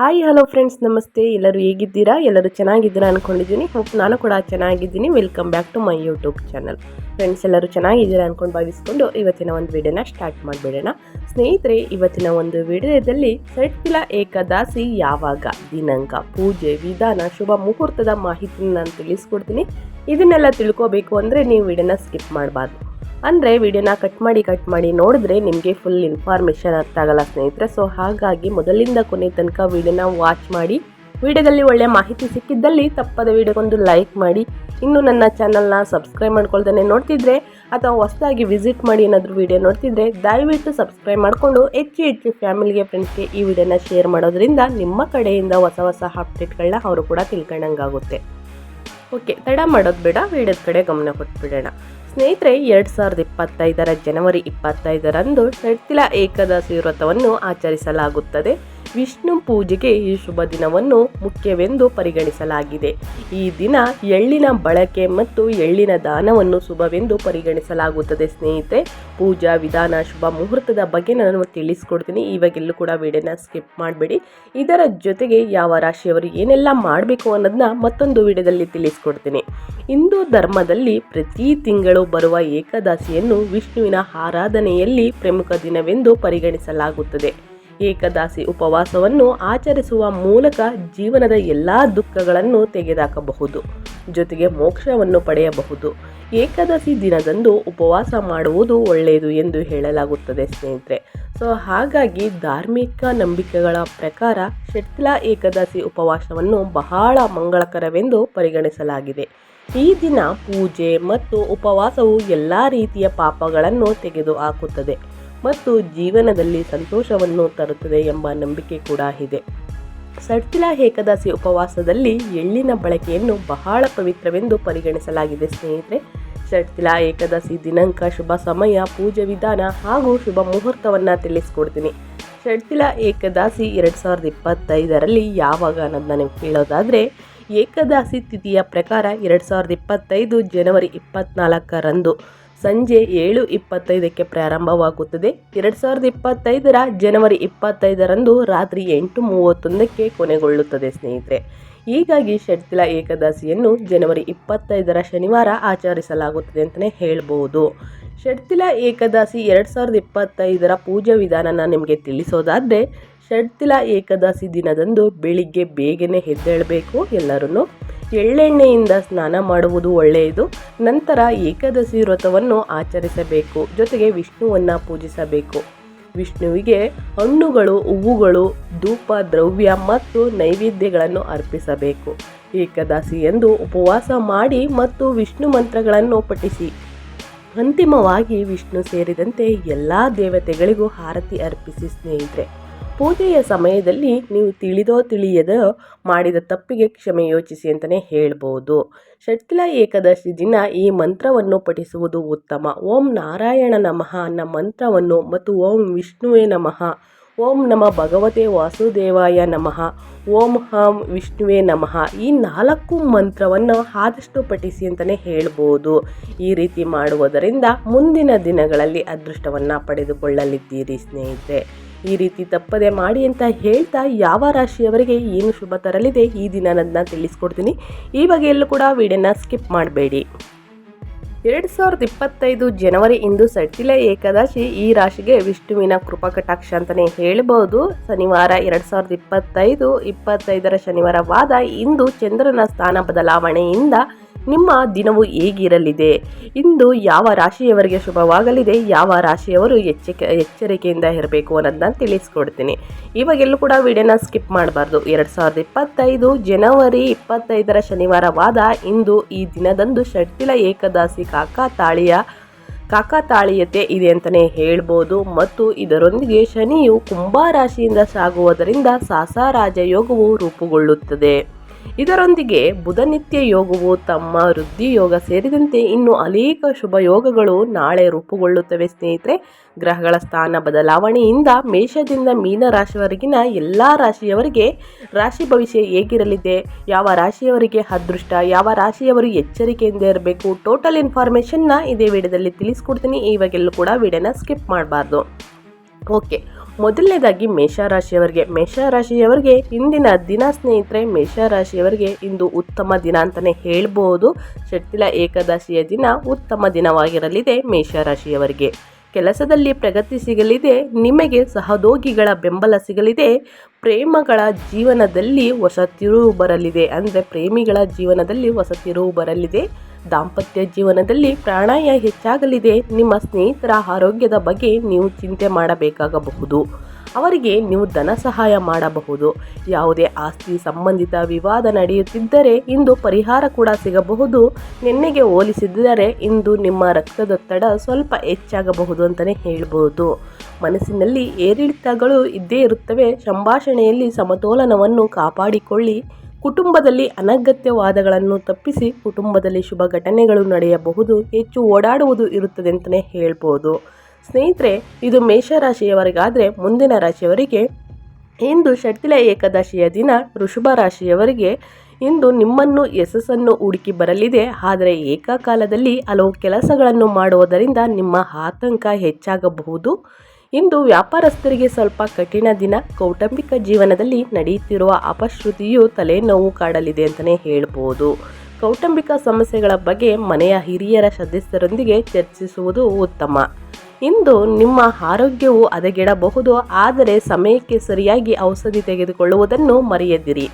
Hi hello friends ನಮಸ್ತೆ. ಎಲ್ಲರೂ ಹೇಗಿದ್ದೀರಾ? ಎಲ್ಲರೂ ಚೆನ್ನಾಗಿದ್ದೀರಾ ಅಂದ್ಕೊಂಡಿದ್ದೀನಿ ಹೋಪ್ ನಾನು ಕೂಡ ಚೆನ್ನಾಗಿದ್ದೀನಿ. Welcome back to my YouTube channel friends ಎಲ್ಲರೂ ಚೆನ್ನಾಗಿದ್ದೀರಾ ಅಂದ್ಕೊಂಡು ಭಾವಿಸ್ಕೊಂಡು ಇವತ್ತಿನ ಒಂದು ವಿಡಿಯೋನ ಸ್ಟಾರ್ಟ್ ಮಾಡಿಬಿಡೋಣ. ಸ್ನೇಹಿತರೆ, ಇವತ್ತಿನ ಒಂದು ವಿಡಿಯೋದಲ್ಲಿ ಸಟ್ಕಿಲ ಏಕದಾಸಿ ಯಾವಾಗ, ದಿನಾಂಕ, ಪೂಜೆ, ವಿಧಾನ, ಶುಭ ಮುಹೂರ್ತದ ಮಾಹಿತಿನ ನಾನು ತಿಳಿಸ್ಕೊಡ್ತೀನಿ. ಇದನ್ನೆಲ್ಲ ತಿಳ್ಕೋಬೇಕು ಅಂದರೆ ನೀವು ವಿಡಿಯೋನ ಸ್ಕಿಪ್ ಮಾಡಬಾರ್ದು. ಅಂದರೆ ವಿಡಿಯೋನ ಕಟ್ ಮಾಡಿ ಕಟ್ ಮಾಡಿ ನೋಡಿದ್ರೆ ನಿಮಗೆ ಫುಲ್ ಇನ್ಫಾರ್ಮೇಷನ್ ಅರ್ಥ ಆಗಲ್ಲ ಸ್ನೇಹಿತರೆ. ಸೊ ಹಾಗಾಗಿ ಮೊದಲಿಂದ ಕೊನೆ ತನಕ ವಿಡಿಯೋನ ವಾಚ್ ಮಾಡಿ, ವಿಡಿಯೋದಲ್ಲಿ ಒಳ್ಳೆಯ ಮಾಹಿತಿ ಸಿಕ್ಕಿದ್ದಲ್ಲಿ ತಪ್ಪದ ವಿಡಿಯೋಗೊಂದು ಲೈಕ್ ಮಾಡಿ. ಇನ್ನು ನನ್ನ ಚಾನಲ್ನ ಸಬ್ಸ್ಕ್ರೈಬ್ ಮಾಡ್ಕೊಳ್ತಾನೆ ನೋಡ್ತಿದ್ರೆ, ಅಥವಾ ಹೊಸದಾಗಿ ವಿಸಿಟ್ ಮಾಡಿ ಏನಾದರೂ ವಿಡಿಯೋ ನೋಡ್ತಿದ್ರೆ, ದಯವಿಟ್ಟು ಸಬ್ಸ್ಕ್ರೈಬ್ ಮಾಡಿಕೊಂಡು ಹೆಚ್ಚು ಹೆಚ್ಚು ಫ್ಯಾಮಿಲಿಗೆ ಫ್ರೆಂಡ್ಸ್ಗೆ ಈ ವಿಡಿಯೋನ ಶೇರ್ ಮಾಡೋದ್ರಿಂದ ನಿಮ್ಮ ಕಡೆಯಿಂದ ಹೊಸ ಹೊಸ ಅಪ್ಡೇಟ್ಗಳನ್ನ ಅವರು ಕೂಡ ತಿಳ್ಕೊಂಡಂಗಾಗುತ್ತೆ. ಓಕೆ ತಡ ಮಾಡೋದು ಬೇಡ, ವಿಡಿಯೋದ ಕಡೆ ಗಮನ ಕೊಟ್ಬಿಡೋಣ. ಸ್ನೇಹಿತರೆ ಎರಡು ಸಾವಿರದ ಇಪ್ಪತ್ತೈದರ ಜನವರಿ ಇಪ್ಪತ್ತೈದರಂದು ಷಡ್ತಿಲ ಏಕಾದಶಿ ವ್ರತವನ್ನು ಆಚರಿಸಲಾಗುತ್ತದೆ. ವಿಷ್ಣು ಪೂಜೆಗೆ ಈ ಶುಭ ದಿನವನ್ನು ಮುಖ್ಯವೆಂದು ಪರಿಗಣಿಸಲಾಗಿದೆ. ಈ ದಿನ ಎಳ್ಳಿನ ಬಳಕೆ ಮತ್ತು ಎಳ್ಳಿನ ದಾನವನ್ನು ಶುಭವೆಂದು ಪರಿಗಣಿಸಲಾಗುತ್ತದೆ. ಸ್ನೇಹಿತರೆ, ಪೂಜಾ ವಿಧಾನ ಶುಭ ಮುಹೂರ್ತದ ಬಗ್ಗೆ ನಾನು ತಿಳಿಸ್ಕೊಡ್ತೀನಿ. ಇವಾಗೆಲ್ಲೂ ಕೂಡ ವಿಡಿಯೋನ ಸ್ಕಿಪ್ ಮಾಡಬೇಡಿ. ಇದರ ಜೊತೆಗೆ ಯಾವ ರಾಶಿಯವರು ಏನೆಲ್ಲ ಮಾಡಬೇಕು ಅನ್ನೋದನ್ನ ಮತ್ತೊಂದು ವಿಡಿಯೋದಲ್ಲಿ ತಿಳಿಸ್ಕೊಡ್ತೀನಿ. ಹಿಂದೂ ಧರ್ಮದಲ್ಲಿ ಪ್ರತಿ ತಿಂಗಳು ಬರುವ ಏಕದಾಸಿಯನ್ನು ವಿಷ್ಣುವಿನ ಆರಾಧನೆಯಲ್ಲಿ ಪ್ರಮುಖ ದಿನವೆಂದು ಪರಿಗಣಿಸಲಾಗುತ್ತದೆ. ಏಕದಾಸಿ ಉಪವಾಸವನ್ನು ಆಚರಿಸುವ ಮೂಲಕ ಜೀವನದ ಎಲ್ಲ ದುಃಖಗಳನ್ನು ತೆಗೆದಾಕಬಹುದು, ಜೊತೆಗೆ ಮೋಕ್ಷವನ್ನು ಪಡೆಯಬಹುದು. ಏಕಾದಶಿ ದಿನದಂದು ಉಪವಾಸ ಮಾಡುವುದು ಒಳ್ಳೆಯದು ಎಂದು ಹೇಳಲಾಗುತ್ತದೆ ಸ್ನೇಹಿತರೆ. ಸೊ, ಹಾಗಾಗಿ ಧಾರ್ಮಿಕ ನಂಬಿಕೆಗಳ ಪ್ರಕಾರ ಶಟ್ಲ ಏಕಾದಶಿ ಉಪವಾಸವನ್ನು ಬಹಳ ಮಂಗಳಕರವೆಂದು ಪರಿಗಣಿಸಲಾಗಿದೆ. ಈ ದಿನ ಪೂಜೆ ಮತ್ತು ಉಪವಾಸವು ಎಲ್ಲ ರೀತಿಯ ಪಾಪಗಳನ್ನು ತೆಗೆದುಹಾಕುತ್ತದೆ. ಮತ್ತು ಜೀವನದಲ್ಲಿ ಸಂತೋಷವನ್ನು ತರುತ್ತದೆ ಎಂಬ ನಂಬಿಕೆ ಕೂಡ ಇದೆ. ಸಡ್ತಿಲ ಏಕದಾಸಿ ಉಪವಾಸದಲ್ಲಿ ಎಳ್ಳಿನ ಬಳಕೆಯನ್ನು ಬಹಳ ಪವಿತ್ರವೆಂದು ಪರಿಗಣಿಸಲಾಗಿದೆ ಸ್ನೇಹಿತರೆ. ಷಟ್ತಿಲ ಏಕದಾಸಿ ದಿನಾಂಕ, ಶುಭ ಸಮಯ, ಪೂಜೆ ವಿಧಾನ ಹಾಗೂ ಶುಭ ಮುಹೂರ್ತವನ್ನು ತಿಳಿಸ್ಕೊಡ್ತೀನಿ. ಷಟ್ತಿಲ ಏಕದಾಸಿ ಎರಡು ಸಾವಿರದ ಇಪ್ಪತ್ತೈದರಲ್ಲಿ ಯಾವಾಗ ಅನ್ನೋದು ನನಗೆ ಕೇಳೋದಾದರೆ ಏಕದಾಸಿ ತಿಥಿಯ ಪ್ರಕಾರ ಎರಡು ಸಾವಿರದ ಇಪ್ಪತ್ತೈದು ಜನವರಿ ಇಪ್ಪತ್ತ್ನಾಲ್ಕರಂದು ಸಂಜೆ ಏಳು ಇಪ್ಪತ್ತೈದಕ್ಕೆ ಪ್ರಾರಂಭವಾಗುತ್ತದೆ. ಎರಡು ಸಾವಿರದ ಇಪ್ಪತ್ತೈದರ ಜನವರಿ ಇಪ್ಪತ್ತೈದರಂದು ರಾತ್ರಿ ಎಂಟು ಮೂವತ್ತೊಂದಕ್ಕೆ ಕೊನೆಗೊಳ್ಳುತ್ತದೆ ಸ್ನೇಹಿತರೆ. ಹೀಗಾಗಿ ಷಡ್ತಿಲ ಏಕಾದಶಿಯನ್ನು ಜನವರಿ ಇಪ್ಪತ್ತೈದರ ಶನಿವಾರ ಆಚರಿಸಲಾಗುತ್ತದೆ ಅಂತಲೇ ಹೇಳ್ಬೋದು. ಷಡ್ತಿಲ ಏಕಾದಶಿ ಎರಡು ಸಾವಿರದ ಇಪ್ಪತ್ತೈದರ ಪೂಜಾ ವಿಧಾನನ ನಿಮಗೆ ತಿಳಿಸೋದಾದರೆ ಷಡ್ತಿಲ ಏಕಾದಶಿ ದಿನದಂದು ಬೆಳಿಗ್ಗೆ ಬೇಗನೆ ಎದ್ದೇಳಬೇಕು ಎಲ್ಲರೂ ಎಳ್ಳೆಣ್ಣೆಯಿಂದ ಸ್ನಾನ ಮಾಡುವುದು ಒಳ್ಳೆಯದು. ನಂತರ ಏಕಾದಶಿ ವ್ರತವನ್ನು ಆಚರಿಸಬೇಕು. ಜೊತೆಗೆ ವಿಷ್ಣುವನ್ನು ಪೂಜಿಸಬೇಕು. ವಿಷ್ಣುವಿಗೆ ಹಣ್ಣುಗಳು, ಹೂವುಗಳು, ಧೂಪ, ದ್ರವ್ಯ ಮತ್ತು ನೈವೇದ್ಯಗಳನ್ನು ಅರ್ಪಿಸಬೇಕು. ಏಕಾದಶಿ ಎಂದು ಉಪವಾಸ ಮಾಡಿ ಮತ್ತು ವಿಷ್ಣು ಮಂತ್ರಗಳನ್ನು ಪಠಿಸಿ. ಅಂತಿಮವಾಗಿ ವಿಷ್ಣು ಸೇರಿದಂತೆ ಎಲ್ಲ ದೇವತೆಗಳಿಗೂ ಆರತಿ ಅರ್ಪಿಸಿ ಸ್ನೇಹಿತರೆ ಪೂಜೆಯ ಸಮಯದಲ್ಲಿ ನೀವು ತಿಳಿದೋ ತಿಳಿಯದೋ ಮಾಡಿದ ತಪ್ಪಿಗೆ ಕ್ಷಮೆ ಯೋಚಿಸಿ ಅಂತಲೇ ಹೇಳ್ಬೋದು. ಷಟ್ಕಿಲ ಏಕಾದಶಿ ದಿನ ಈ ಮಂತ್ರವನ್ನು ಪಠಿಸುವುದು ಉತ್ತಮ. ಓಂ ನಾರಾಯಣ ನಮಃ ಅನ್ನ ಮಂತ್ರವನ್ನು ಮತ್ತು ಓಂ ವಿಷ್ಣುವೇ ನಮಃ. ಓಂ ನಮ ಭಗವತೆ ವಾಸುದೇವಾಯ ನಮಃ. ಓಂ ಹಾಂ ವಿಷ್ಣುವೇ ನಮಃ. ಈ ನಾಲ್ಕು ಮಂತ್ರವನ್ನು ಆದಷ್ಟು ಪಠಿಸಿ ಅಂತಲೇ ಹೇಳ್ಬೋದು. ಈ ರೀತಿ ಮಾಡುವುದರಿಂದ ಮುಂದಿನ ದಿನಗಳಲ್ಲಿ ಅದೃಷ್ಟವನ್ನು ಪಡೆದುಕೊಳ್ಳಲಿದ್ದೀರಿ ಸ್ನೇಹಿತರೆ. ಈ ರೀತಿ ತಪ್ಪದೆ ಮಾಡಿ ಅಂತ ಹೇಳ್ತಾ ಯಾವ ರಾಶಿಯವರಿಗೆ ಏನು ಶುಭ ತರಲಿದೆ ಈ ದಿನ ನನ್ನ ತಿಳಿಸ್ಕೊಡ್ತೀನಿ. ಈ ಬಗ್ಗೆ ಎಲ್ಲೂ ಕೂಡ ವಿಡಿಯೋನ ಸ್ಕಿಪ್ ಮಾಡಬೇಡಿ. ಎರಡು ಸಾವಿರದ ಇಪ್ಪತ್ತೈದು ಜನವರಿ ಇಂದು ಸಡ್ತಿಲ ಏಕಾದಶಿ ಈ ರಾಶಿಗೆ ವಿಷ್ಣುವಿನ ಕೃಪಾ ಕಟಾಕ್ಷ ಅಂತಲೇ ಹೇಳ್ಬೋದು. ಶನಿವಾರ ಎರಡು ಸಾವಿರದ ಇಪ್ಪತ್ತೈದು, ಇಪ್ಪತ್ತೈದರ ಶನಿವಾರವಾದ ಇಂದು ಚಂದ್ರನ ಸ್ಥಾನ ಬದಲಾವಣೆಯಿಂದ ನಿಮ್ಮ ದಿನವು ಹೇಗಿರಲಿದೆ? ಇಂದು ಯಾವ ರಾಶಿಯವರಿಗೆ ಶುಭವಾಗಲಿದೆ? ಯಾವ ರಾಶಿಯವರು ಎಚ್ಚರಿಕೆ ಎಚ್ಚರಿಕೆಯಿಂದ ಇರಬೇಕು ಅನ್ನೋದನ್ನ ತಿಳಿಸ್ಕೊಡ್ತೀನಿ. ಇವಾಗೆಲ್ಲೂ ಕೂಡ ವಿಡಿಯೋನ ಸ್ಕಿಪ್ ಮಾಡಬಾರ್ದು. ಎರಡು ಸಾವಿರದ ಇಪ್ಪತ್ತೈದು ಜನವರಿ ಇಪ್ಪತ್ತೈದರ ಶನಿವಾರವಾದ ಇಂದು ಈ ದಿನದಂದು ಷಟ್ತಿಲ ಏಕದಾಸಿ ಕಾಕಾ ಕಾಕಾತಾಳಿಯ ಕಾಕಾತಾಳೀಯತೆ ಇದೆ ಅಂತಲೇ ಹೇಳ್ಬೋದು. ಮತ್ತು ಇದರೊಂದಿಗೆ ಶನಿಯು ಕುಂಭ ರಾಶಿಯಿಂದ ಸಾಗುವುದರಿಂದ ಸಾಸಾರಾಜ ಯೋಗವು ರೂಪುಗೊಳ್ಳುತ್ತದೆ. ಇದರೊಂದಿಗೆ ಬುಧನಿತ್ಯ ಯೋಗವು ತಮ್ಮ ವೃದ್ಧಿ ಯೋಗ ಸೇರಿದಂತೆ ಇನ್ನು ಅನೇಕ ಶುಭ ಯೋಗಗಳು ನಾಳೆ ರೂಪುಗೊಳ್ಳುತ್ತವೆ ಸ್ನೇಹಿತರೆ. ಗ್ರಹಗಳ ಸ್ಥಾನ ಬದಲಾವಣೆಯಿಂದ ಮೇಷದಿಂದ ಮೀನ ರಾಶಿವರೆಗಿನ ಎಲ್ಲ ರಾಶಿಯವರಿಗೆ ರಾಶಿ ಭವಿಷ್ಯ ಹೇಗಿರಲಿದೆ? ಯಾವ ರಾಶಿಯವರಿಗೆ ಅದೃಷ್ಟ? ಯಾವ ರಾಶಿಯವರು ಎಚ್ಚರಿಕೆಯಿಂದ ಇರಬೇಕು? ಟೋಟಲ್ ಇನ್ಫಾರ್ಮೇಷನ್ನ ಇದೇ ವಿಡಿಯೋದಲ್ಲಿ ತಿಳಿಸ್ಕೊಡ್ತೀನಿ. ಇವಾಗೆಲ್ಲೂ ಕೂಡ ವಿಡಿಯೋನ ಸ್ಕಿಪ್ ಮಾಡಬಾರ್ದು. ಓಕೆ ಮೊದಲನೇದಾಗಿ ಮೇಷರಾಶಿಯವರಿಗೆ. ಮೇಷರಾಶಿಯವರಿಗೆ ಇಂದಿನ ದಿನ ಸ್ನೇಹಿತರೆ, ಮೇಷರಾಶಿಯವರಿಗೆ ಇಂದು ಉತ್ತಮ ದಿನ ಅಂತಲೇ ಹೇಳಬಹುದು ಶಕ್ತಿಲ ಏಕಾದಶಿಯ ದಿನ ಉತ್ತಮ ದಿನವಾಗಿರಲಿದೆ ಮೇಷರಾಶಿಯವರಿಗೆ. ಕೆಲಸದಲ್ಲಿ ಪ್ರಗತಿ ಸಿಗಲಿದೆ, ನಿಮಗೆ ಸಹೋದ್ಯೋಗಿಗಳ ಬೆಂಬಲ ಸಿಗಲಿದೆ, ಪ್ರೇಮಗಳ ಜೀವನದಲ್ಲಿ ಹೊಸ ತಿರುವು ಬರಲಿದೆ. ಅಂದರೆ ಪ್ರೇಮಿಗಳ ಜೀವನದಲ್ಲಿ ಹೊಸ ತಿರುವು ಬರಲಿದೆ. ದಾಂಪತ್ಯ ಜೀವನದಲ್ಲಿ ಪ್ರಾಣಾಯ ಹೆಚ್ಚಾಗಲಿದೆ. ನಿಮ್ಮ ಸ್ನೇಹಿತರ ಆರೋಗ್ಯದ ಬಗ್ಗೆ ನೀವು ಚಿಂತೆ ಮಾಡಬೇಕಾಗಬಹುದು. ಅವರಿಗೆ ನೀವು ಧನ ಸಹಾಯ ಮಾಡಬಹುದು. ಯಾವುದೇ ಆಸ್ತಿ ಸಂಬಂಧಿತ ವಿವಾದ ನಡೆಯುತ್ತಿದ್ದರೆ ಇಂದು ಪರಿಹಾರ ಕೂಡ ಸಿಗಬಹುದು. ನಿನ್ನೆಗೆ ಹೋಲಿಸಿದರೆ ಇಂದು ನಿಮ್ಮ ರಕ್ತದೊತ್ತಡ ಸ್ವಲ್ಪ ಹೆಚ್ಚಾಗಬಹುದು ಅಂತಲೇ ಹೇಳ್ಬೋದು. ಮನಸ್ಸಿನಲ್ಲಿ ಏರಿಳಿತಗಳು ಇದ್ದೇ ಇರುತ್ತವೆ. ಸಂಭಾಷಣೆಯಲ್ಲಿ ಸಮತೋಲನವನ್ನು ಕಾಪಾಡಿಕೊಳ್ಳಿ. ಕುಟುಂಬದಲ್ಲಿ ಅನಗತ್ಯ ವಾದಗಳನ್ನು ತಪ್ಪಿಸಿ ಕುಟುಂಬದಲ್ಲಿ ಶುಭ ಘಟನೆಗಳು ನಡೆಯಬಹುದು, ಹೆಚ್ಚು ಓಡಾಡುವುದು ಇರುತ್ತದೆ ಅಂತಲೇ ಹೇಳ್ಬೋದು. ಸ್ನೇಹಿತರೆ, ಇದು ಮೇಷರಾಶಿಯವರಿಗಾದರೆ ಮುಂದಿನ ರಾಶಿಯವರಿಗೆ ಇಂದು ಷಟ್ತಿಲ ಏಕಾದಶಿಯ ದಿನ ವೃಷಭ ರಾಶಿಯವರಿಗೆ ಇಂದು ನಿಮ್ಮನ್ನು ಯಶಸ್ಸನ್ನು ಹುಡುಕಿ ಬರಲಿದೆ. ಆದರೆ ಏಕಕಾಲದಲ್ಲಿ ಹಲವು ಕೆಲಸಗಳನ್ನು ಮಾಡುವುದರಿಂದ ನಿಮ್ಮ ಆತಂಕ ಹೆಚ್ಚಾಗಬಹುದು. ಇಂದು ವ್ಯಾಪಾರಸ್ಥರಿಗೆ ಸ್ವಲ್ಪ ಕಠಿಣ ದಿನ. ಕೌಟುಂಬಿಕ ಜೀವನದಲ್ಲಿ ನಡೆಯುತ್ತಿರುವ ಅಪಶ್ರುತಿಯು ತಲೆನೋವು ಕಾಡಲಿದೆ ಅಂತಲೇ ಹೇಳ್ಬೋದು. ಕೌಟುಂಬಿಕ ಸಮಸ್ಯೆಗಳ ಬಗ್ಗೆ ಮನೆಯ ಹಿರಿಯರ ಸದಸ್ಯರೊಂದಿಗೆ ಚರ್ಚಿಸುವುದು ಉತ್ತಮ. ಇಂದು ನಿಮ್ಮ ಆರೋಗ್ಯವು ಹದಗೆಡಬಹುದು, ಆದರೆ ಸಮಯಕ್ಕೆ ಸರಿಯಾಗಿ ಔಷಧಿ ತೆಗೆದುಕೊಳ್ಳುವುದನ್ನು ಮರೆಯದಿರಿ.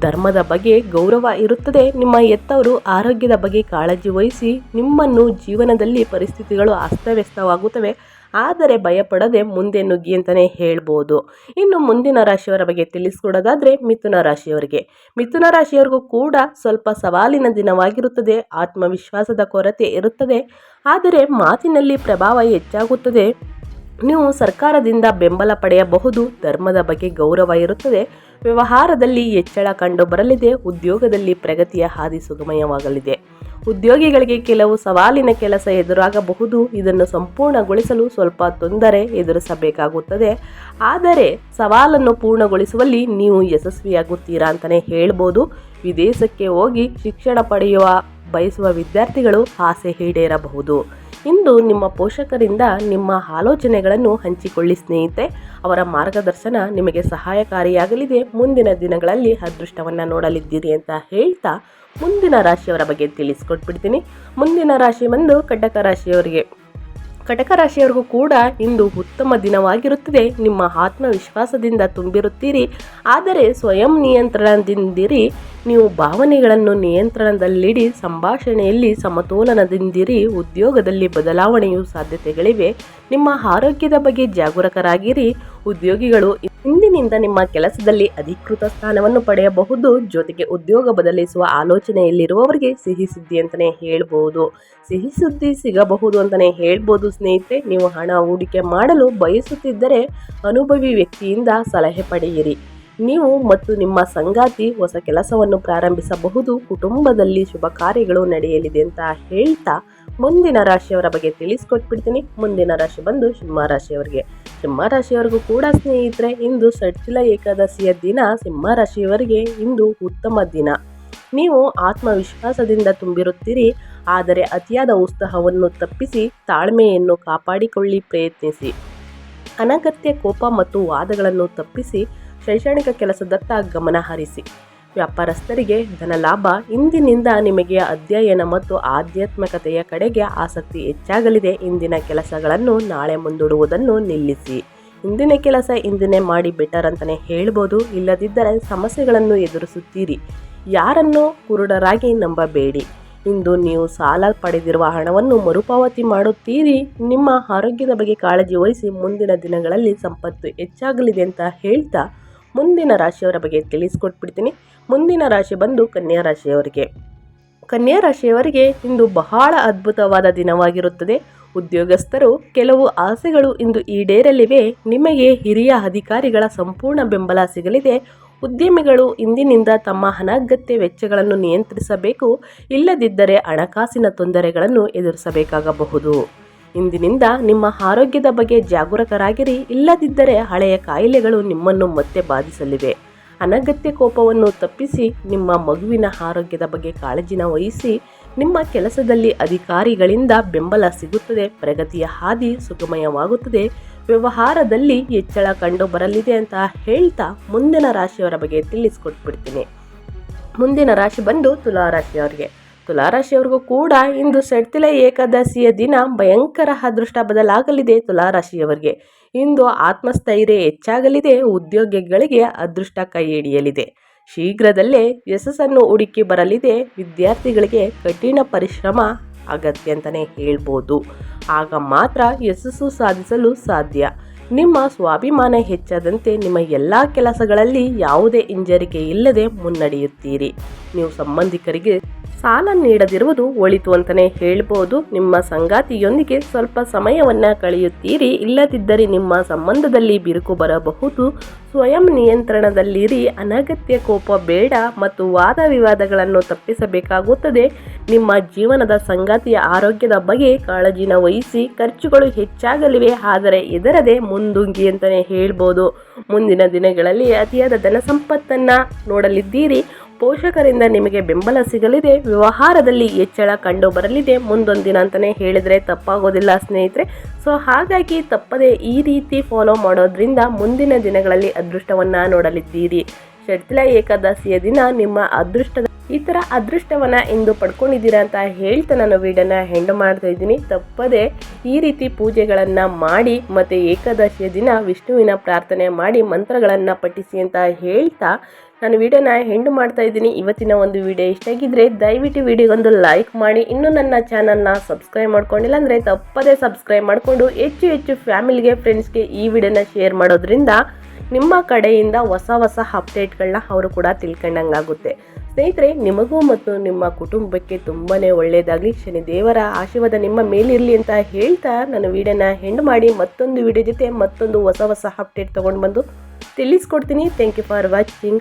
ಧರ್ಮದ ಬಗ್ಗೆ ಗೌರವ ಇರುತ್ತದೆ. ನಿಮ್ಮ ಎತ್ತವರು ಆರೋಗ್ಯದ ಬಗ್ಗೆ ಕಾಳಜಿ ವಹಿಸಿ, ನಿಮ್ಮನ್ನು ಜೀವನದಲ್ಲಿ ಪರಿಸ್ಥಿತಿಗಳು ಅಸ್ತವ್ಯಸ್ತವಾಗುತ್ತವೆ. ಆದರೆ ಭಯಪಡದೆ ಮುಂದೆ ನುಗ್ಗಿ ಅಂತಲೇ ಹೇಳ್ಬೋದು. ಇನ್ನು ಮುಂದಿನ ರಾಶಿಯವರ ಬಗ್ಗೆ ತಿಳಿಸ್ಕೊಡೋದಾದರೆ ಮಿಥುನ ರಾಶಿಯವರಿಗೆ. ಮಿಥುನ ರಾಶಿಯವರಿಗೂ ಕೂಡ ಸ್ವಲ್ಪ ಸವಾಲಿನ ದಿನವಾಗಿರುತ್ತದೆ, ಆತ್ಮವಿಶ್ವಾಸದ ಕೊರತೆ ಇರುತ್ತದೆ, ಆದರೆ ಮಾತಿನಲ್ಲಿ ಪ್ರಭಾವ ಹೆಚ್ಚಾಗುತ್ತದೆ. ನೀವು ಸರ್ಕಾರದಿಂದ ಬೆಂಬಲ ಪಡೆಯಬಹುದು, ಧರ್ಮದ ಬಗ್ಗೆ ಗೌರವ ಇರುತ್ತದೆ, ವ್ಯವಹಾರದಲ್ಲಿ ಹೆಚ್ಚಳ ಕಂಡು ಬರಲಿದೆ, ಉದ್ಯೋಗದಲ್ಲಿ ಪ್ರಗತಿಯ ಹಾದಿ ಸುಗಮಯವಾಗಲಿದೆ. ಉದ್ಯೋಗಿಗಳಿಗೆ ಕೆಲವು ಸವಾಲಿನ ಕೆಲಸ ಎದುರಾಗಬಹುದು, ಇದನ್ನು ಸಂಪೂರ್ಣಗೊಳಿಸಲು ಸ್ವಲ್ಪ ತೊಂದರೆ ಎದುರಿಸಬೇಕಾಗುತ್ತದೆ. ಆದರೆ ಸವಾಲನ್ನು ಪೂರ್ಣಗೊಳಿಸುವಲ್ಲಿ ನೀವು ಯಶಸ್ವಿಯಾಗುತ್ತೀರಾ ಅಂತಲೇ ಹೇಳ್ಬೋದು. ವಿದೇಶಕ್ಕೆ ಹೋಗಿ ಶಿಕ್ಷಣ ಪಡೆಯುವ ಬಯಸುವ ವಿದ್ಯಾರ್ಥಿಗಳು ಆಸೆ ಈಡೇರಬಹುದು. ಇಂದು ನಿಮ್ಮ ಪೋಷಕರಿಂದ ನಿಮ್ಮ ಆಲೋಚನೆಗಳನ್ನು ಹಂಚಿಕೊಳ್ಳಿ ಸ್ನೇಹಿತೆ ಅವರ ಮಾರ್ಗದರ್ಶನ ನಿಮಗೆ ಸಹಾಯಕಾರಿಯಾಗಲಿದೆ. ಮುಂದಿನ ದಿನಗಳಲ್ಲಿ ಅದೃಷ್ಟವನ್ನು ನೋಡಲಿದ್ದೀರಿ ಅಂತ ಹೇಳ್ತಾ ಮುಂದಿನ ರಾಶಿಯವರ ಬಗ್ಗೆ ತಿಳಿಸ್ಕೊಟ್ಬಿಡ್ತೀನಿ. ಮುಂದಿನ ರಾಶಿ ಬಂದು ಕಡ್ಡಕ ರಾಶಿಯವರಿಗೆ ಕಟಕ ರಾಶಿಯವರಿಗೂ ಕೂಡ ಇಂದು ಉತ್ತಮ ದಿನವಾಗಿರುತ್ತದೆ. ನಿಮ್ಮ ಆತ್ಮವಿಶ್ವಾಸದಿಂದ ತುಂಬಿರುತ್ತೀರಿ. ಆದರೆ ಸ್ವಯಂ ನಿಯಂತ್ರಣದಿಂದಿರಿ. ನೀವು ಭಾವನೆಗಳನ್ನು ನಿಯಂತ್ರಣದಲ್ಲಿಡಿ, ಸಂಭಾಷಣೆಯಲ್ಲಿ ಸಮತೋಲನದಿಂದಿರಿ. ಉದ್ಯೋಗದಲ್ಲಿ ಬದಲಾವಣೆಯು ಸಾಧ್ಯತೆಗಳಿವೆ. ನಿಮ್ಮ ಆರೋಗ್ಯದ ಬಗ್ಗೆ ಜಾಗರೂಕರಾಗಿರಿ. ಉದ್ಯೋಗಿಗಳು ಇಂದಿನಿಂದ ನಿಮ್ಮ ಕೆಲಸದಲ್ಲಿ ಅಧಿಕೃತ ಸ್ಥಾನವನ್ನು ಪಡೆಯಬಹುದು. ಜೊತೆಗೆ ಉದ್ಯೋಗ ಬದಲಿಸುವ ಆಲೋಚನೆಯಲ್ಲಿರುವವರಿಗೆ ಸಿಹಿ ಸುದ್ದಿ ಅಂತಲೇ ಹೇಳ್ಬೋದು. ಸಿಹಿ ಸುದ್ದಿ ಸಿಗಬಹುದು ಅಂತಲೇ ಹೇಳ್ಬೋದು ಸ್ನೇಹಿತರೆ. ನೀವು ಹಣ ಹೂಡಿಕೆ ಮಾಡಲು ಬಯಸುತ್ತಿದ್ದರೆ ಅನುಭವಿ ವ್ಯಕ್ತಿಯಿಂದ ಸಲಹೆ ಪಡೆಯಿರಿ. ನೀವು ಮತ್ತು ನಿಮ್ಮ ಸಂಗಾತಿ ಹೊಸ ಕೆಲಸವನ್ನು ಪ್ರಾರಂಭಿಸಬಹುದು. ಕುಟುಂಬದಲ್ಲಿ ಶುಭ ಕಾರ್ಯಗಳು ನಡೆಯಲಿದೆ ಅಂತ ಹೇಳ್ತಾ ಮುಂದಿನ ರಾಶಿಯವರ ಬಗ್ಗೆ ತಿಳಿಸ್ಕೊಟ್ಬಿಡ್ತೀನಿ. ಮುಂದಿನ ರಾಶಿ ಬಂದು ಸಿಂಹ ರಾಶಿಯವರಿಗೆ. ಸಿಂಹ ರಾಶಿಯವರಿಗೂ ಕೂಡ ಸ್ನೇಹಿತರೆ, ಇಂದು ಸಡ್ಚಿಲ ಏಕಾದಶಿಯ ದಿನ. ಸಿಂಹ ರಾಶಿಯವರಿಗೆ ಇಂದು ಉತ್ತಮ ದಿನ. ನೀವು ಆತ್ಮವಿಶ್ವಾಸದಿಂದ ತುಂಬಿರುತ್ತೀರಿ. ಆದರೆ ಅತಿಯಾದ ಉತ್ಸಾಹವನ್ನು ತಪ್ಪಿಸಿ, ತಾಳ್ಮೆಯನ್ನು ಕಾಪಾಡಿಕೊಳ್ಳಿ, ಪ್ರಯತ್ನಿಸಿ. ಅನಗತ್ಯ ಕೋಪ ಮತ್ತು ವಾದಗಳನ್ನು ತಪ್ಪಿಸಿ, ಶೈಕ್ಷಣಿಕ ಕೆಲಸದತ್ತ ಗಮನ ಹರಿಸಿ. ವ್ಯಾಪಾರಸ್ಥರಿಗೆ ಧನಲಾಭ ಇಂದಿನಿಂದ ನಿಮಗೆ ಅಧ್ಯಯನ ಮತ್ತು ಆಧ್ಯಾತ್ಮಿಕತೆಯ ಕಡೆಗೆ ಆಸಕ್ತಿ ಹೆಚ್ಚಾಗಲಿದೆ. ಇಂದಿನ ಕೆಲಸಗಳನ್ನು ನಾಳೆ ಮುಂದೂಡುವುದನ್ನು ನಿಲ್ಲಿಸಿ. ಇಂದಿನ ಕೆಲಸ ಇಂದಿನೇ ಮಾಡಿ ಬೆಟರ್ ಅಂತಲೇ ಹೇಳ್ಬೋದು. ಇಲ್ಲದಿದ್ದರೆ ಸಮಸ್ಯೆಗಳನ್ನು ಎದುರಿಸುತ್ತೀರಿ. ಯಾರನ್ನು ಕುರುಡರಾಗಿ ನಂಬಬೇಡಿ. ಇಂದು ನೀವು ಸಾಲ ಪಡೆದಿರುವ ಹಣವನ್ನು ಮರುಪಾವತಿ ಮಾಡುತ್ತೀರಿ. ನಿಮ್ಮ ಆರೋಗ್ಯದ ಬಗ್ಗೆ ಕಾಳಜಿ ವಹಿಸಿ ಮುಂದಿನ ದಿನಗಳಲ್ಲಿ ಸಂಪತ್ತು ಹೆಚ್ಚಾಗಲಿದೆ ಅಂತ ಹೇಳ್ತಾ ಮುಂದಿನ ರಾಶಿಯವರ ಬಗ್ಗೆ ತಿಳಿಸ್ಕೊಟ್ಬಿಡ್ತೀನಿ. ಮುಂದಿನ ರಾಶಿ ಬಂದು ಕನ್ಯಾ ರಾಶಿಯವರಿಗೆ. ಕನ್ಯಾ ರಾಶಿಯವರಿಗೆ ಇಂದು ಬಹಳ ಅದ್ಭುತವಾದ ದಿನವಾಗಿರುತ್ತದೆ. ಉದ್ಯೋಗಸ್ಥರು ಕೆಲವು ಆಸೆಗಳು ಇಂದು ಈಡೇರಲಿವೆ. ನಿಮಗೆ ಹಿರಿಯ ಅಧಿಕಾರಿಗಳ ಸಂಪೂರ್ಣ ಬೆಂಬಲ ಸಿಗಲಿದೆ. ಉದ್ಯಮಿಗಳು ಇಂದಿನಿಂದ ತಮ್ಮ ಅನಗತ್ಯ ವೆಚ್ಚಗಳನ್ನು ನಿಯಂತ್ರಿಸಬೇಕು. ಇಲ್ಲದಿದ್ದರೆ ಹಣಕಾಸಿನ ತೊಂದರೆಗಳನ್ನು ಎದುರಿಸಬೇಕಾಗಬಹುದು. ಇಂದಿನಿಂದ ನಿಮ್ಮ ಆರೋಗ್ಯದ ಬಗ್ಗೆ ಜಾಗರೂಕರಾಗಿರಿ. ಇಲ್ಲದಿದ್ದರೆ ಹಳೆಯ ಕಾಯಿಲೆಗಳು ನಿಮ್ಮನ್ನು ಮತ್ತೆ ಬಾಧಿಸಲಿವೆ. ಅನಗತ್ಯ ಕೋಪವನ್ನು ತಪ್ಪಿಸಿ ನಿಮ್ಮ ಮಗುವಿನ ಆರೋಗ್ಯದ ಬಗ್ಗೆ ಕಾಳಜಿನ ವಹಿಸಿ ನಿಮ್ಮ ಕೆಲಸದಲ್ಲಿ ಅಧಿಕಾರಿಗಳಿಂದ ಬೆಂಬಲ ಸಿಗುತ್ತದೆ, ಪ್ರಗತಿಯ ಹಾದಿ ಸುಗಮಯವಾಗುತ್ತದೆ, ವ್ಯವಹಾರದಲ್ಲಿ ಹೆಚ್ಚಳ ಕಂಡು ಬರಲಿದೆ ಅಂತ ಹೇಳ್ತಾ ಮುಂದಿನ ರಾಶಿಯವರ ಬಗ್ಗೆ ತಿಳಿಸ್ಕೊಟ್ಬಿಡ್ತೀನಿ. ಮುಂದಿನ ರಾಶಿ ಬಂದು ತುಲಾ ರಾಶಿಯವರಿಗೆ ತುಲಾ ರಾಶಿಯವರಿಗೂ ಕೂಡ ಇಂದು ಸಡ್ತಿಲ ಏಕಾದಶಿಯ ದಿನ ಭಯಂಕರ ಅದೃಷ್ಟ ಬದಲಾಗಲಿದೆ ತುಲಾ ರಾಶಿಯವರಿಗೆ ಇಂದು ಆತ್ಮಸ್ಥೈರ್ಯ ಹೆಚ್ಚಾಗಲಿದೆ, ಉದ್ಯೋಗಿಗಳಿಗೆ ಅದೃಷ್ಟ ಕೈ ಹಿಡಿಯಲಿದೆ. ಶೀಘ್ರದಲ್ಲೇ ಯಶಸ್ಸನ್ನು ಹುಡುಕಿ ಬರಲಿದೆ, ವಿದ್ಯಾರ್ಥಿಗಳಿಗೆ ಕಠಿಣ ಪರಿಶ್ರಮ ಅಗತ್ಯ ಅಂತಲೇ ಹೇಳ್ಬೋದು. ಆಗ ಮಾತ್ರ ಯಶಸ್ಸು ಸಾಧಿಸಲು ಸಾಧ್ಯ. ನಿಮ್ಮ ಸ್ವಾಭಿಮಾನ ಹೆಚ್ಚಾದಂತೆ ನಿಮ್ಮ ಎಲ್ಲ ಕೆಲಸಗಳಲ್ಲಿ ಯಾವುದೇ ಹಿಂಜರಿಕೆ ಇಲ್ಲದೆ ಮುನ್ನಡೆಯುತ್ತೀರಿ. ನೀವು ಸಂಬಂಧಿಕರಿಗೆ ಸಾಲ ನೀಡದಿರುವುದು ಒಳಿತು ಅಂತಲೇ ಹೇಳ್ಬೋದು. ನಿಮ್ಮ ಸಂಗಾತಿಯೊಂದಿಗೆ ಸ್ವಲ್ಪ ಸಮಯವನ್ನು ಕಳೆಯುತ್ತೀರಿ. ಇಲ್ಲದಿದ್ದರೆ ನಿಮ್ಮ ಸಂಬಂಧದಲ್ಲಿ ಬಿರುಕು ಬರಬಹುದು. ಸ್ವಯಂ ನಿಯಂತ್ರಣದಲ್ಲಿರಿ. ಅನಗತ್ಯ ಕೋಪ ಬೇಡ ಮತ್ತು ವಾದ ವಿವಾದಗಳನ್ನು ತಪ್ಪಿಸಬೇಕಾಗುತ್ತದೆ. ನಿಮ್ಮ ಜೀವನದ ಸಂಗಾತಿಯ ಆರೋಗ್ಯದ ಬಗ್ಗೆ ಕಾಳಜಿನ ವಹಿಸಿ. ಖರ್ಚುಗಳು ಹೆಚ್ಚಾಗಲಿವೆ, ಆದರೆ ಇದರದೆ ಮುಂದುಂಗಿ ಅಂತಲೇ ಹೇಳ್ಬೋದು. ಮುಂದಿನ ದಿನಗಳಲ್ಲಿ ಅತಿಯಾದ ಧನ ಸಂಪತ್ತನ್ನು ನೋಡಲಿದ್ದೀರಿ. ಪೋಷಕರಿಂದ ನಿಮಗೆ ಬೆಂಬಲ ಸಿಗಲಿದೆ, ವ್ಯವಹಾರದಲ್ಲಿ ಹೆಚ್ಚಳ ಕಂಡು ಬರಲಿದೆ ಮುಂದೊಂದು ದಿನ ಅಂತಲೇ ಹೇಳಿದರೆ ತಪ್ಪಾಗೋದಿಲ್ಲ ಸ್ನೇಹಿತರೆ. ಸೊ ಹಾಗಾಗಿ ತಪ್ಪದೆ ಈ ರೀತಿ ಫಾಲೋ ಮಾಡೋದ್ರಿಂದ ಮುಂದಿನ ದಿನಗಳಲ್ಲಿ ಅದೃಷ್ಟವನ್ನು ನೋಡಲಿದ್ದೀರಿ. ಶಟ್ಲ ಏಕಾದಶಿಯ ದಿನ ನಿಮ್ಮ ಅದೃಷ್ಟದ ಈ ಥರ ಅದೃಷ್ಟವನ್ನು ಇಂದು ಪಡ್ಕೊಂಡಿದ್ದೀರಾ ಅಂತ ಹೇಳ್ತಾ ನಾನು ವೀಡನ್ನ ಹೆಂಡು ಮಾಡ್ತಾ ಇದ್ದೀನಿ. ತಪ್ಪದೆ ಈ ರೀತಿ ಪೂಜೆಗಳನ್ನು ಮಾಡಿ ಮತ್ತು ಏಕಾದಶಿಯ ದಿನ ವಿಷ್ಣುವಿನ ಪ್ರಾರ್ಥನೆ ಮಾಡಿ ಮಂತ್ರಗಳನ್ನು ಪಠಿಸಿ ಅಂತ ಹೇಳ್ತಾ ನಾನು ವಿಡಿಯೋನ ಹೆಂಡು ಮಾಡ್ತಾ ಇದ್ದೀನಿ. ಇವತ್ತಿನ ಒಂದು ವಿಡಿಯೋ ಇಷ್ಟ ಆಗಿದ್ರೆ ದಯವಿಟ್ಟು ವಿಡಿಯೋಗೊಂದು ಲೈಕ್ ಮಾಡಿ. ಇನ್ನೂ ನನ್ನ ಚಾನಲ್ನ ಸಬ್ಸ್ಕ್ರೈಬ್ ಮಾಡ್ಕೊಂಡಿಲ್ಲ ಅಂದರೆ ತಪ್ಪದೇ ಸಬ್ಸ್ಕ್ರೈಬ್ ಮಾಡಿಕೊಂಡು ಹೆಚ್ಚು ಹೆಚ್ಚು ಫ್ಯಾಮಿಲಿಗೆ ಫ್ರೆಂಡ್ಸ್ಗೆ ಈ ವಿಡಿಯೋನ ಶೇರ್ ಮಾಡೋದ್ರಿಂದ ನಿಮ್ಮ ಕಡೆಯಿಂದ ಹೊಸ ಹೊಸ ಅಪ್ಡೇಟ್ಗಳನ್ನ ಅವರು ಕೂಡ ತಿಳ್ಕೊಂಡಂಗಾಗುತ್ತೆ. ಸ್ನೇಹಿತರೆ, ನಿಮಗೂ ಮತ್ತು ನಿಮ್ಮ ಕುಟುಂಬಕ್ಕೆ ತುಂಬಾ ಒಳ್ಳೆಯದಾಗಲಿ ಶನಿ ದೇವರ ಆಶೀರ್ವಾದ ನಿಮ್ಮ ಮೇಲಿರಲಿ ಅಂತ ಹೇಳ್ತಾ ನಾನು ವಿಡಿಯೋನ ಹೆಂಡ್ ಮಾಡಿ. ಮತ್ತೊಂದು ವಿಡಿಯೋ ಜೊತೆ ಮತ್ತೊಂದು ಹೊಸ ಹೊಸ ಅಪ್ಡೇಟ್ ತೊಗೊಂಡು ಬಂದು ತಿಳಿಸ್ಕೊಡ್ತೀನಿ. Thank you for watching